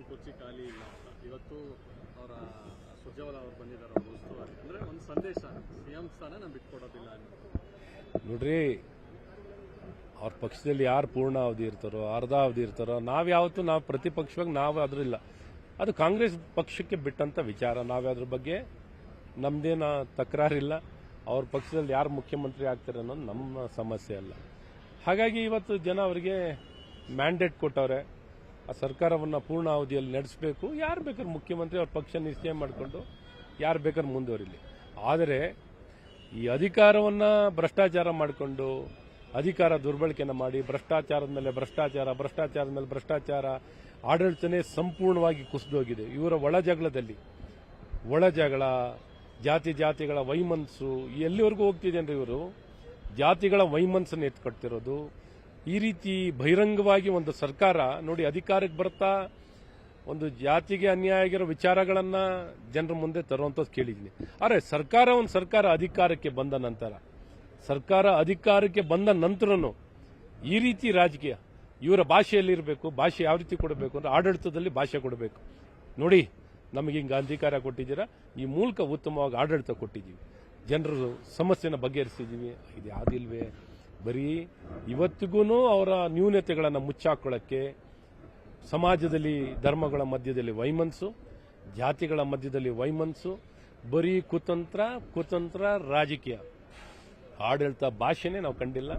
M ಕುರ್ಚಿ ಖಾಲಿ ಇಲ್ಲ. ಅಂತ ಇವತ್ತು ಅವರ, ಸುರ್ಜೇವಾಲ ಅವರು ಬಂದಿದ್ದಾರೆ ಅವ್ರ ಉಸ್ತುವಾರಿ ಅಂದ್ರೆ ಒಂದು ಸಂದೇಶ ಸಿಎಂ ಸ್ಥಾನ ನಾನು ಬಿಟ್ಕೊಡೋದಿಲ್ಲ ನೋಡ್ರಿ, ಅವ್ರ ಪಕ್ಷದಲ್ಲಿ ಯಾರು ಪೂರ್ಣ ಅವಧಿ ಇರ್ತಾರೋ, ಅರ್ಧ ಅವಧಿ ಇರ್ತಾರೋ, ನಾವು ಯಾವತ್ತೂ ನಾವು ಪ್ರತಿಪಕ್ಷವಾಗಿ ನಾವು ಅದ್ರಿಲ್ಲ ಅದು ಕಾಂಗ್ರೆಸ್ ಪಕ್ಷಕ್ಕೆ ಬಿಟ್ಟಂತ ವಿಚಾರ. ನಾವು ಅದ್ರ ಬಗ್ಗೆ ನಮ್ದೇನ ತಕರಾರಿಲ್ಲ. ಅವ್ರ ಪಕ್ಷದಲ್ಲಿ ಯಾರು ಮುಖ್ಯಮಂತ್ರಿ ಆಗ್ತಾರೆ ಅನ್ನೋದು ನಮ್ಮ ಸಮಸ್ಯೆ ಅಲ್ಲ. ಹಾಗಾಗಿ ಇವತ್ತು ಜನ ಅವರಿಗೆ ಮ್ಯಾಂಡೇಟ್ ಕೊಟ್ಟವ್ರೆ. ಆ ಸರ್ಕಾರವನ್ನು ಪೂರ್ಣ ಅವಧಿಯಲ್ಲಿ ನಡೆಸಬೇಕು. ಯಾರು ಬೇಕಾದ್ರೆ ಮುಖ್ಯಮಂತ್ರಿ ಅವ್ರ ಪಕ್ಷ ನಿಶ್ಚಯ ಮಾಡಿಕೊಂಡು ಯಾರು ಬೇಕಾದ್ರೆ ಮುಂದುವರಿಲಿ. ಆದರೆ ಈ ಅಧಿಕಾರವನ್ನು ಭ್ರಷ್ಟಾಚಾರ ಮಾಡಿಕೊಂಡು ಅಧಿಕಾರ ದುರ್ಬಳಕೆಯನ್ನು ಮಾಡಿ ಭ್ರಷ್ಟಾಚಾರದ ಮೇಲೆ ಭ್ರಷ್ಟಾಚಾರ, ಭ್ರಷ್ಟಾಚಾರದ ಮೇಲೆ ಭ್ರಷ್ಟಾಚಾರ, ಆಡಳಿತನೇ ಸಂಪೂರ್ಣವಾಗಿ ಕುಸಿದೋಗಿದೆ. ಇವರ ಒಳ ಜಗಳದಲ್ಲಿ ಒಳ ಜಗಳ, ಜಾತಿ ಜಾತಿಗಳ ವೈಮನಸ್ಸು ಎಲ್ಲಿವರೆಗೂ ಹೋಗ್ತಿದೆ ಇವರು ಜಾತಿಗಳ ವೈಮನಸ್ಸನ್ನು ಎತ್ಕೊಡ್ತಿರೋದು ಈ ರೀತಿ ಬಹಿರಂಗವಾಗಿ ಒಂದು ಸರ್ಕಾರ ನೋಡಿ ಅಧಿಕಾರಕ್ಕೆ ಬರ್ತಾ ಒಂದು ಜಾತಿಗೆ ಅನ್ಯಾಯ ಆಗಿರೋ ವಿಚಾರಗಳನ್ನು ಜನರ ಮುಂದೆ ತರುವಂಥದ್ದು ಕೇಳಿದ್ದೀನಿ. ಆದರೆ ಸರ್ಕಾರ ಒಂದು ಸರ್ಕಾರ ಅಧಿಕಾರಕ್ಕೆ ಬಂದ ನಂತರ, ಸರ್ಕಾರ ಅಧಿಕಾರಕ್ಕೆ ಬಂದ ನಂತರನು ಈ ರೀತಿ ರಾಜಕೀಯ, ಇವರ ಭಾಷೆಯಲ್ಲಿ ಇರಬೇಕು, ಭಾಷೆ ಯಾವ ರೀತಿ ಕೊಡಬೇಕು ಅಂದ್ರೆ ಆಡಳಿತದಲ್ಲಿ ಭಾಷೆ ಕೊಡಬೇಕು. ನೋಡಿ, ನಮಗೆ ಹಿಂಗೆ ಅಧಿಕಾರ ಕೊಟ್ಟಿದ್ದೀರಾ, ಈ ಮೂಲಕ ಉತ್ತಮವಾಗಿ ಆಡಳಿತ ಕೊಟ್ಟಿದ್ದೀವಿ. ಜನರು ಸಮಸ್ಯೆನ ಬಗೆಹರಿಸಿದ್ದೀವಿ. ಇದು ಯಾವುದಿಲ್ವೇ? ಬರೀ ಇವತ್ತಿಗೂ ಅವರ ನ್ಯೂನತೆಗಳನ್ನು ಮುಚ್ಚಾಕೊಳ್ಳೋಕ್ಕೆ ಸಮಾಜದಲ್ಲಿ ಧರ್ಮಗಳ ಮಧ್ಯದಲ್ಲಿ ವೈಮನ್ಸು, ಜಾತಿಗಳ ಮಧ್ಯದಲ್ಲಿ ವೈಮನ್ಸು, ಬರೀ ಕುತಂತ್ರ ಕುತಂತ್ರ ರಾಜಕೀಯ. ಆಡಳಿತ ಭಾಷೆನೇ ನಾವು ಕಂಡಿಲ್ಲ,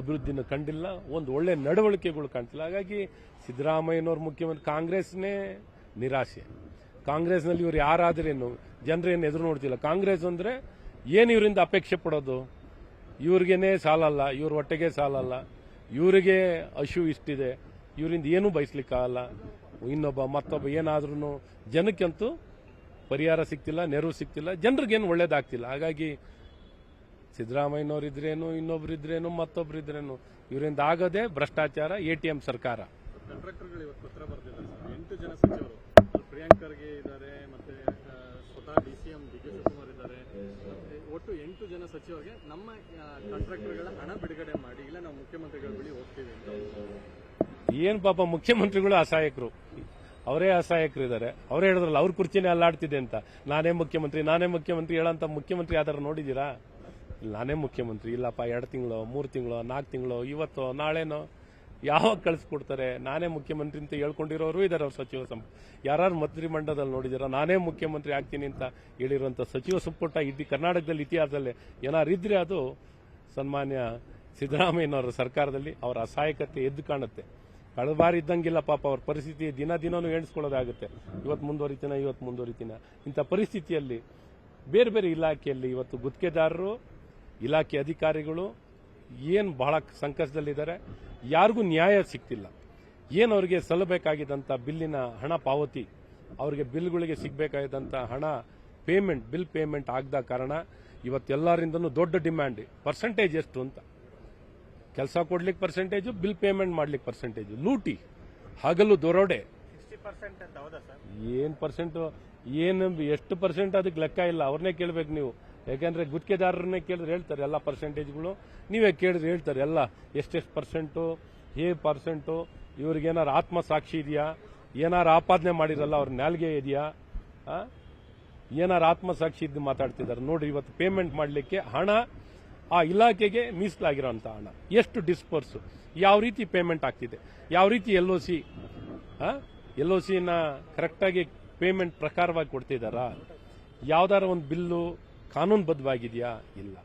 ಅಭಿವೃದ್ಧಿನ ಕಂಡಿಲ್ಲ, ಒಂದು ಒಳ್ಳೆ ನಡವಳಿಕೆಗಳು ಕಾಣ್ತಿಲ್ಲ. ಹಾಗಾಗಿ ಸಿದ್ದರಾಮಯ್ಯನವ್ರ ಮುಖ್ಯಮಂತ್ರಿ, ಕಾಂಗ್ರೆಸ್ನೇ ನಿರಾಸೆ. ಕಾಂಗ್ರೆಸ್ನಲ್ಲಿ ಇವ್ರು ಯಾರಾದ್ರೇನು, ಜನರೇನು ಎದುರು ನೋಡ್ತಿಲ್ಲ. ಕಾಂಗ್ರೆಸ್ ಅಂದರೆ ಏನು ಇವರಿಂದ ಅಪೇಕ್ಷೆ ಪಡೋದು? ಇವ್ರಿಗೇನೆ ಸಾಲಲ್ಲ, ಇವ್ರ ಹೊಟ್ಟೆಗೆ ಸಾಲಲ್ಲ, ಇವರಿಗೆ ಹಶು ಇಷ್ಟಿದೆ, ಇವರಿಂದ ಏನೂ ಬಯಸ್ಲಿಕ್ಕಾಗಲ್ಲ. ಇನ್ನೊಬ್ಬ, ಮತ್ತೊಬ್ಬ ಏನಾದ್ರೂ ಜನಕ್ಕಂತೂ ಪರಿಹಾರ ಸಿಗ್ತಿಲ್ಲ, ನೆರವು ಸಿಗ್ತಿಲ್ಲ, ಜನರಿಗೇನು ಒಳ್ಳೇದಾಗ್ತಿಲ್ಲ. ಹಾಗಾಗಿ ಸಿದ್ದರಾಮಯ್ಯನವರಿದ್ರೇನು ಇದ್ರೇನು ಮತ್ತೊಬ್ಬರಿದ್ರೇನು ಇವರಿಂದ ಆಗೋದೇ ಭ್ರಷ್ಟಾಚಾರ ಎಟಿಎಂ ಸರ್ಕಾರ. ಕಾಂಟ್ರಾಕ್ಟರ್ಗಳು ಇವತ್ತು ಪತ್ರ ಎಂಟು ಜನ ಸಚಿವರು. ಪ್ರಿಯಾಂಕರ್ಗೆ ಇದ್ದಾರೆ, ಮತ್ತೆ ಸ್ವತಃ D C M D K Shivakumar ಇದ್ದಾರೆ. ಒಟ್ಟು ಎಂಟು ಜನ ಸಚಿವರಿಗೆ ನಮ್ಮ ಕಾಂಟ್ರಾಕ್ಟರ್ಗಳ ಹಣ ಬಿಡುಗಡೆ ಮಾಡಿ. ಇಲ್ಲ ನಾವು ಮುಖ್ಯಮಂತ್ರಿಗಳ ಬಳಿ ಹೋಗ್ತೀವಿ ಅಂತ. ಏನ್ ಪಾಪ ಮುಖ್ಯಮಂತ್ರಿಗಳು ಅಸಹಾಯಕರು? ಅವರೇ ಅಸಹಾಯಕರು ಇದ್ದಾರೆ. ಅವರೇ ಹೇಳಿದ್ರಲ್ಲ ಅವ್ರ ಕುರ್ಚಿನೇ ಅಲ್ಲಾಡ್ತಿದೆ ಅಂತ. ನಾನೇ ಮುಖ್ಯಮಂತ್ರಿ ನಾನೇ ಮುಖ್ಯಮಂತ್ರಿ ಹೇಳಂತ ಮುಖ್ಯಮಂತ್ರಿ ಯಾವ್ದಾರು ನೋಡಿದ್ದೀರಾ? ನಾನೇ ಮುಖ್ಯಮಂತ್ರಿ ಇಲ್ಲಪ್ಪ ಎರಡು ತಿಂಗಳು ಮೂರು ತಿಂಗಳು ನಾಲ್ಕು ತಿಂಗಳು ಇವತ್ತು ನಾಳೆನೋ? ಯಾವಾಗ ಕಳಿಸ್ಕೊಡ್ತಾರೆ? ನಾನೇ ಮುಖ್ಯಮಂತ್ರಿ ಅಂತ ಹೇಳ್ಕೊಂಡಿರೋರು ಇದ್ದಾರೆ ಅವ್ರ ಸಚಿವ ಸಂಪುಟ ಯಾರು ಮಂತ್ರಿಮಂಡಲದಲ್ಲಿ ನೋಡಿದಿರ? ನಾನೇ ಮುಖ್ಯಮಂತ್ರಿ ಆಗ್ತೀನಿ ಅಂತ ಹೇಳಿರುವಂತ ಸಚಿವ ಸಂಪುಟ ಇಡೀ ಕರ್ನಾಟಕದಲ್ಲಿ ಇತಿಹಾಸದಲ್ಲಿ. ಏನಾರು ಇದ್ರೆ ಅದು ಸನ್ಮಾನ್ಯ ಸಿದ್ದರಾಮಯ್ಯನವರ ಸರ್ಕಾರದಲ್ಲಿ ಅವರ ಅಸಹಾಯಕತೆ ಎದ್ದು ಕಾಣುತ್ತೆ. ಕಳೆದ ಬಾರಿ ಇದ್ದಂಗಿಲ್ಲ ಪಾಪ ಅವ್ರ ಪರಿಸ್ಥಿತಿ ದಿನ ದಿನನೂ ಎಣಿಸ್ಕೊಳ್ಳೋದಾಗುತ್ತೆ ಇವತ್ತು ಮುಂದುವರಿತೀನ ಇವತ್ತು ಮುಂದುವರಿತೀನ ಇಂಥ ಪರಿಸ್ಥಿತಿಯಲ್ಲಿ ಬೇರೆ ಬೇರೆ ಇಲಾಖೆಯಲ್ಲಿ ಇವತ್ತು ಗುತ್ತಿಗೆದಾರರು, ಇಲಾಖೆ ಅಧಿಕಾರಿಗಳು ಏನು ಬಹಳ ಸಂಕಷ್ಟದಲ್ಲಿದ್ದಾರೆ? ಯಾರಿಗೂ ನ್ಯಾಯ ಸಿಗ್ತಿಲ್ಲ. ಏನು ಅವರಿಗೆ ಸಲ್ಲಬೇಕಾಗಿದ್ದಂಥ ಬಿಲ್ಲಿನ ಹಣ ಪಾವತಿ ಅವರಿಗೆ ಬಿಲ್ಗಳಿಗೆ ಸಿಗಬೇಕಾಗಿದ್ದಂಥ ಹಣ ಪೇಮೆಂಟ್ ಬಿಲ್ ಪೇಮೆಂಟ್ ಆಗದ ಕಾರಣ ಇವತ್ತೆಲ್ಲರಿಂದನೂ ದೊಡ್ಡ ಡಿಮ್ಯಾಂಡ್ ಪರ್ಸೆಂಟೇಜ್ ಎಷ್ಟು ಅಂತ. ಕೆಲಸ ಕೊಡ್ಲಿಕ್ಕೆ ಪರ್ಸೆಂಟೇಜು ಬಿಲ್ ಪೇಮೆಂಟ್ ಮಾಡ್ಲಿಕ್ಕೆ ಪರ್ಸೆಂಟೇಜು ಲೂಟಿ ಹಗಲು ದೊರೋಡೆ. ಏನು ಪರ್ಸೆಂಟ್ ಏನು ಎಷ್ಟು ಪರ್ಸೆಂಟ್ ಅದಕ್ಕೆ ಲೆಕ್ಕ ಇಲ್ಲ. ಅವ್ರನ್ನೇ ಕೇಳಬೇಕು ನೀವು. ಯಾಕಂದ್ರೆ ಗುತ್ತಿಗೆದಾರರನ್ನೇ ಕೇಳಿದ್ರೆ ಹೇಳ್ತಾರೆ ಎಲ್ಲ ಪರ್ಸೆಂಟೇಜ್ಗಳು ನೀವೇ ಕೇಳಿದ್ರೆ ಹೇಳ್ತಾರೆ ಎಲ್ಲ, ಎಷ್ಟೆಷ್ಟು ಪರ್ಸೆಂಟು ಹೇ ಪರ್ಸೆಂಟು ಇವ್ರಿಗೇನಾರು ಆತ್ಮಸಾಕ್ಷಿ ಇದೆಯಾ? ಏನಾರು ಆಪಾದನೆ ಮಾಡಿರಲ್ಲ ಅವ್ರ ನಾಲ್ಗೆ ಇದೆಯಾ? ಏನಾರು ಆತ್ಮಸಾಕ್ಷಿ ಇದ್ದು ಮಾತಾಡ್ತಿದ್ದಾರೆ ನೋಡ್ರಿ, ಇವತ್ತು ಪೇಮೆಂಟ್ ಮಾಡಲಿಕ್ಕೆ ಹಣ ಆ ಇಲಾಖೆಗೆ ಮೀಸಲಾಗಿರೋಂಥ ಹಣ. ಎಷ್ಟು ಡಿಸ್ಪರ್ಸ್ ಯಾವ ರೀತಿ ಪೇಮೆಂಟ್ ಆಗ್ತಿದೆ? ಯಾವ ರೀತಿ L O C L O ಸಿನ ಕರೆಕ್ಟಾಗಿ ಪೇಮೆಂಟ್ ಪ್ರಕಾರವಾಗಿ ಕೊಡ್ತಿದ್ದಾರಾ ಯಾವ್ದಾರ ಒಂದು ಬಿಲ್ಲು ಕಾನೂನುಬದ್ಧವಾಗಿದೆಯಾ? ಇಲ್ಲ.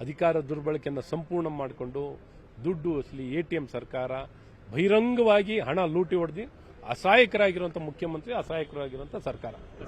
ಅಧಿಕಾರ ದುರ್ಬಳಕೆಯನ್ನ ಸಂಪೂರ್ಣ ಮಾಡಿಕೊಂಡು ದುಡ್ಡು ವಸೂಲಿ ಎಟಿಎಂ ಸರ್ಕಾರ ಬಹಿರಂಗವಾಗಿ ಹಣ ಲೂಟಿ ಹೊಡೆದು ಅಸಹಾಯಕರಾಗಿರುವಂಥ ಮುಖ್ಯಮಂತ್ರಿ, ಅಸಹಾಯಕರಾಗಿರುವಂಥ ಸರ್ಕಾರ.